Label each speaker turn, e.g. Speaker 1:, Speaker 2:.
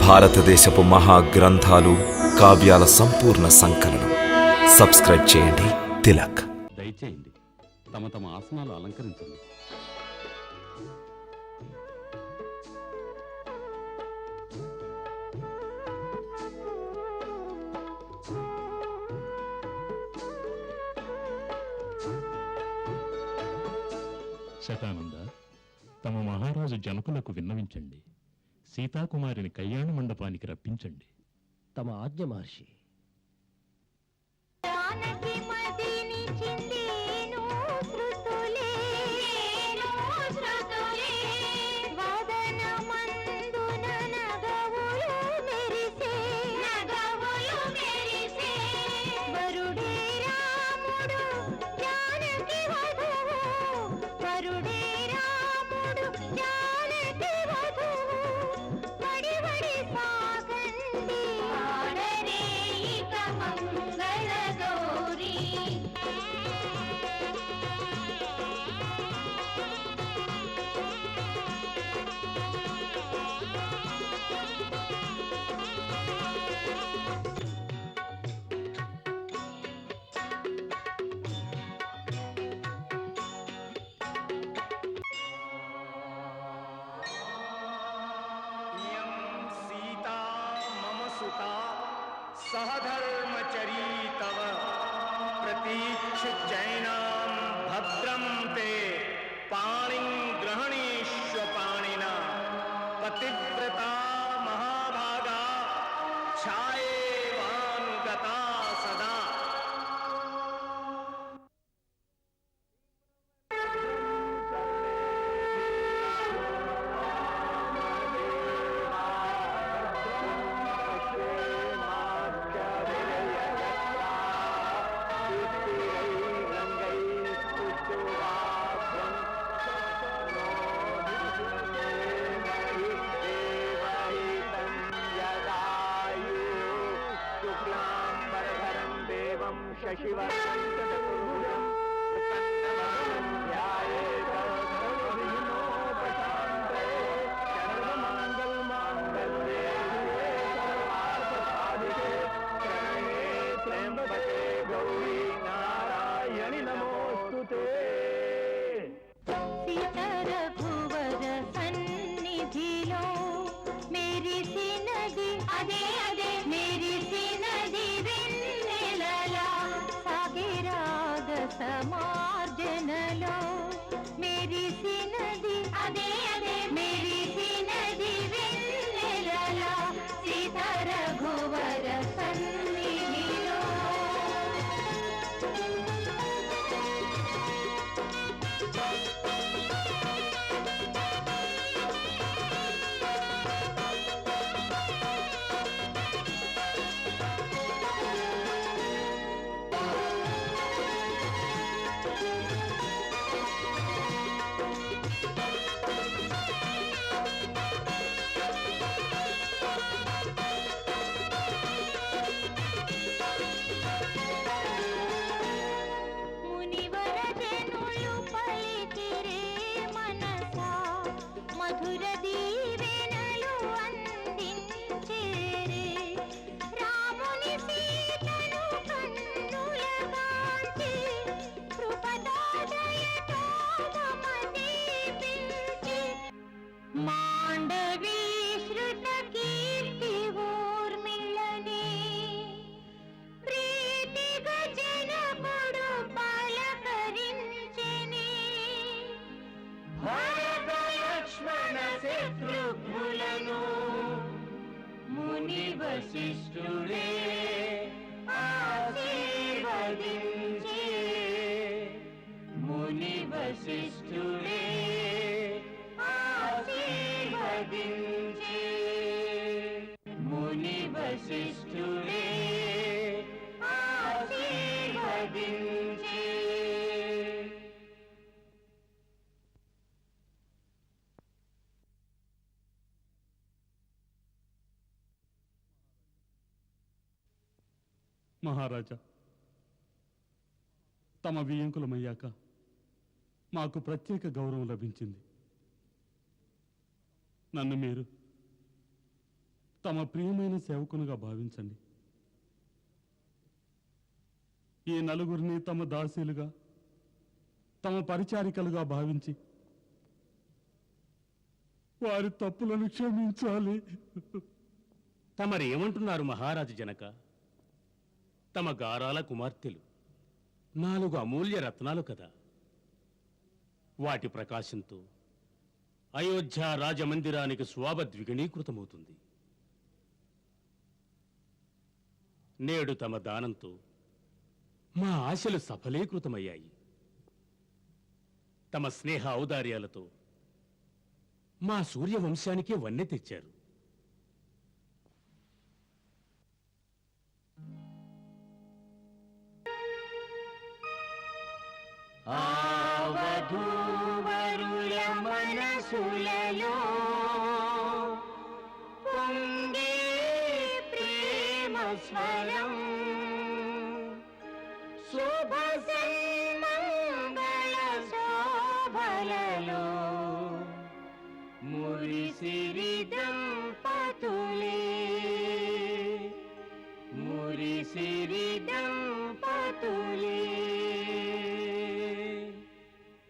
Speaker 1: భారతదేశపు మహా గ్రంథాలు కావ్యాల సంపూర్ణ సంకలనం. సబ్స్క్రైబ్ చేయండి. తిలక్.
Speaker 2: దయచేయండి. తమ తమ ఆసనాలు అలంకరించండి.
Speaker 3: శతానంద తమ మహారాజు జనకులకు విన్నవించండి. సీతాకుమారిని కళ్యాణ మండపానికి రప్పించండి.
Speaker 4: తమ ఆజ్ఞ మహర్షి.
Speaker 5: शुचैनां भद्रं ते पाणी ग्रहणी பரப்பன் శత్రుఘ్నులను ముని వశిష్ఠుడే ఆశీర్వదించే. ముని వశిష్ఠుడే ఆశీర్వదించే. ముని వశిష్ఠుడే
Speaker 2: మహారాజా. తమ వియంకులమయ్యాక మాకు ప్రత్యేక గౌరవం లభించింది. నన్ను మీరు తమ ప్రియమైన సేవకునుగా భావించండి. ఈ నలుగురిని తమ దాసీలుగా తమ పరిచారికలుగా భావించి వారి తప్పులను క్షమించాలి.
Speaker 6: తమరేమంటున్నారు మహారాజు జనక? తమ గారాల కుమార్తెలు. నాలుగు అమూల్య రత్నాలు కదా. వాటి ప్రకాశంతో అయోధ్య రాజమందిరానికి శోభ ద్విగుణీకృతమవుతుంది నేడు తమ దానంతో మా ఆశలు సఫలీకృతమయ్యాయి. తమ స్నేహ ఔదార్యాలతో మా సూర్యవంశానికే వన్నె తెచ్చారు.
Speaker 5: వధూవరుల మనసులలో పొంగే ప్రేమ స్వరం. శుభ సన్మంగళ శోభలలో మురిసిరి దంపతులే. మురిసిరి దంపతులే.